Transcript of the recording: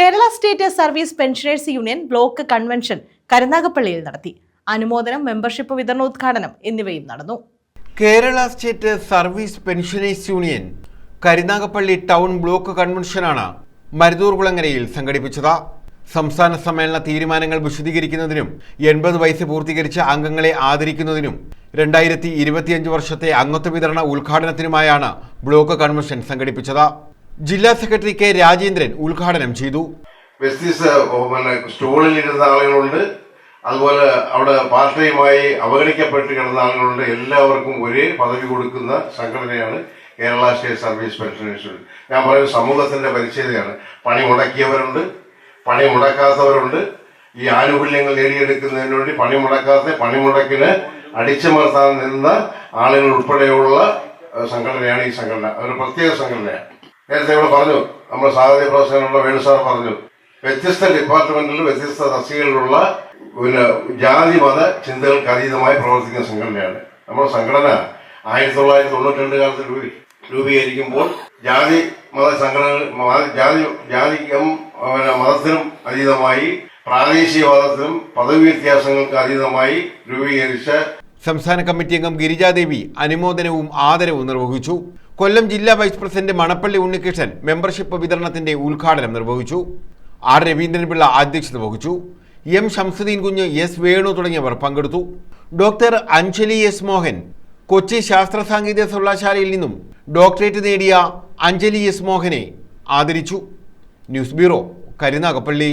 Kerala state service pensioners union block convention കരുനാഗപ്പള്ളിയിൽ നടത്തി. അനുമോദനം membership വിതരണോദ്ഘാടനം എന്നിവയും നടന്നു. Kerala state service pensioners union Karunagappally town block കൺവെൻഷനാണ് മരുതൂർകുളങ്ങരയിൽ സംഘടിപ്പിച്ചത്. സംസ്ഥാന സമ്മേളന തീരുമാനങ്ങൾ വിശദീകരിക്കുന്നതിനും എൺപത് വയസ്സ് പൂർത്തീകരിച്ച അംഗങ്ങളെ ആദരിക്കുന്നതിനും രണ്ടായിരത്തി ഇരുപത്തിയഞ്ച് വർഷത്തെ അംഗത്വ വിതരണ ഉദ്ഘാടനത്തിനുമായാണ് ബ്ലോക്ക് കൺവെൻഷൻ സംഘടിപ്പിച്ചത്. ജില്ലാ സെക്രട്ടറി കെ രാജേന്ദ്രൻ ഉദ്ഘാടനം ചെയ്തു. ഓ, പിന്നെ സ്റ്റോളിൽ ഇരുന്ന ആളുകളുണ്ട്. അതുപോലെ അവിടെ പാർട്ടിയുമായി അവഗണിക്കപ്പെട്ട് കിടന്ന ആളുകളുണ്ട്. എല്ലാവർക്കും ഒരേ പദവി കൊടുക്കുന്ന സംഘടനയാണ് കേരള സ്റ്റേറ്റ് സർവീസ് യൂണിയൻ. ഞാൻ പറയുന്ന സമൂഹത്തിന്റെ പരിച്ഛേദയാണ്. പണി മുടക്കിയവരുണ്ട് പണി മുടക്കാത്തവരുണ്ട്. ഈ ആനുകൂല്യങ്ങൾ നേടിയെടുക്കുന്നതിന് വേണ്ടി പണി മുടക്കാത്ത പണിമുടക്കിന് അടിച്ചമർത്താൻ നിന്ന ആളുകൾ ഉൾപ്പെടെയുള്ള സംഘടനയാണ് ഈ സംഘടന. ഒരു പ്രത്യേക സംഘടനയാണ്. നേരത്തെ ഇവിടെ പറഞ്ഞു നമ്മുടെ സാഹിത്യ പ്രവർത്തനങ്ങളുടെ വേണു സാർ പറഞ്ഞു വ്യത്യസ്ത ഡിപ്പാർട്ട്മെന്റിൽ വ്യത്യസ്ത തസ്തികകളിലുള്ള പിന്നെ ജാതി മത ചിന്തകൾക്ക് അതീതമായി പ്രവർത്തിക്കുന്ന സംഘടനയാണ്. നമ്മുടെ സംഘടന ആയിരത്തി തൊള്ളായിരത്തി തൊണ്ണൂറ്റി രണ്ട് കാലത്ത് രൂപീ രൂപീകരിക്കുമ്പോൾ ജാതി മത സംഘടനകൾ ജാതി ജാതിക്കും മതത്തിനും അതീതമായി പ്രാദേശികവാദത്തിനും പദവി വ്യത്യാസങ്ങൾക്ക് അതീതമായി രൂപീകരിച്ച സംസ്ഥാന കമ്മിറ്റി അംഗം ഗിരിജാദേവി അനുമോദനവും ആദരവും നിർവഹിച്ചു. കൊല്ലം ജില്ലാ vice president Manappally Unnikrishnan membership വിതരണത്തിന്റെ ഉദ്ഘാടനം നിർവഹിച്ചു. ആർ. രവീന്ദ്രൻപിള്ള അധ്യക്ഷത വഹിച്ചു. എം. ഷംസുദ്ദീൻ കുഞ്ഞ് എസ്. വേണു തുടങ്ങിയവർ പങ്കെടുത്തു. Doctor Anjali S. Mohan Kochi ശാസ്ത്ര സാങ്കേതിക സർവകലാശാലയിൽ നിന്നും ഡോക്ടറേറ്റ് നേടിയ അഞ്ജലി എസ്. മോഹനെ ആദരിച്ചു. News bureau Karunagappally.